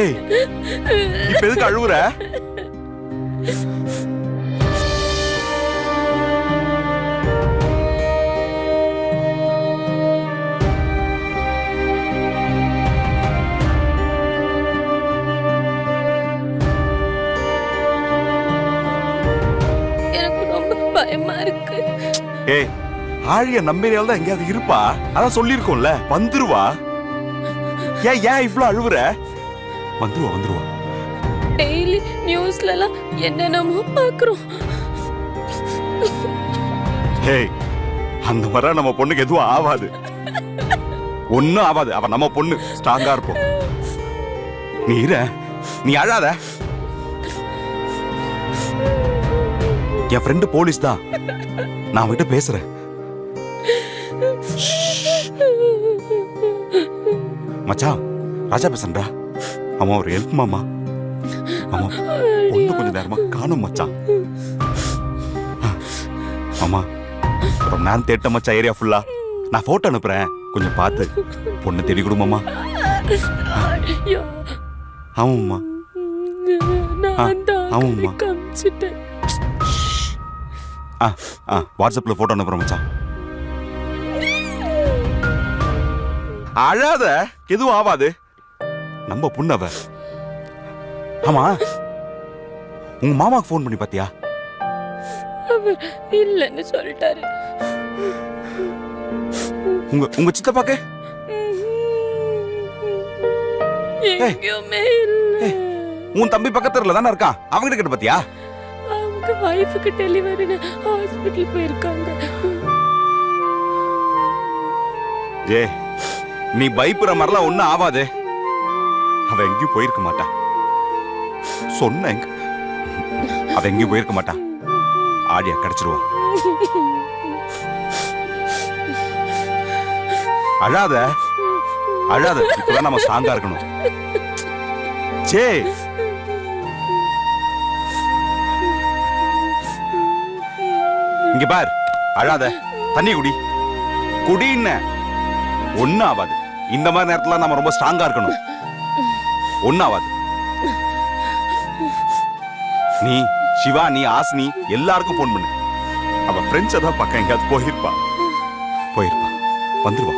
ஏய் இப்ப எதுக்கு அழுவுற பயமா இருக்கு. ஏய் ஆழிய நம்பினால் தான் எங்கேயாவது இருப்பா? அதான் சொல்லியிருக்கோம்ல வந்துருவா. ஏன் ஏன் இவ்ளோ அழுவுற? வந்துருவா வந்துருவா. டெய்லி நியூஸ்ல எல்லாம் என்னென்னமோ பாக்குறோம். ஏய் அந்த மாதிரி நம்ம பொண்ணுக்கு எதுவும் ஆகாது ஒண்ணும் ஆகாது அவ நம்ம பொண்ணு. ஸ்ட்ராங்கா இருப்போம். நீ இரு. நீ அழாத. என் ஃப்ரெண்டு போலீஸ் தான். நான் அவன்கிட்ட பேசுறேன். மச்சான் ராஜா பேசுறா அவன் ஒரு ஹெல்ப் மாமா. மாமா பொண்ணு கொஞ்ச நேரமா காணும் மச்சான். மாமா ரொம்ப நேரம் தேட்ட மச்சான் ஏரியா ஃபுல்லா நான் போட்டோ அனுப்புறேன். கொஞ்சம் பார்த்து. பொண்ணு தேடி கொடுமாமா ஆமாம்மா. ஆமாம்மா. ஆ ஆ வாட்ஸ்அப்ல போட்டோ அனுப்புறேன் மச்சான். அழாத. எதுவும் ஆவாது. நம்ம புண்ணவ ஆமா. உங்க மாமாக்கு ஃபோன் பண்ணி பாத்தியா? அவர் இல்லைன்னு சொல்லிட்டாரு. உங்க உங்க சித்தப்பாக்கு? எங்கேயுமே இல்ல. உன் தம்பி பக்கத்துல தானே இருக்கான்? அவங்கிட்ட கிட்ட பாத்தியா? அவங்க வைஃபுக்கு டெலிவரின்னு ஹாஸ்பிட்டல் போயிருக்காங்க. ஏ நீ பயப்படுற மாதிரிலாம் ஒண்ணும் ஆவாது. அவ எங்கேயும் போயிருக்க மாட்டா. சொன்ன அவ எங்கேயும் போயிருக்க மாட்டா. ஆடியா கிடைச்சிருவா. அழாத. அழாத. இப்பதான் நம்ம ஸ்ட்ராங்கா இருக்கணும். சே இங்க பார். அழாத. தண்ணி குடி. குடின்னு. ஒன்னும் ஆகாது இந்த மாதிரி நேரத்துல நம்ம ரொம்ப ஸ்ட்ராங்கா இருக்கணும். ஒன்னாவாது நீ சிவா நீ ஆஸ்னி எல்லாருக்கும் போன் பண்ணு. அவ ஃப்ரெண்ட்ஸ் தான் பக்கம் எங்கேயாவது போயிருப்பா. போயிருப்பா. வந்துருவா.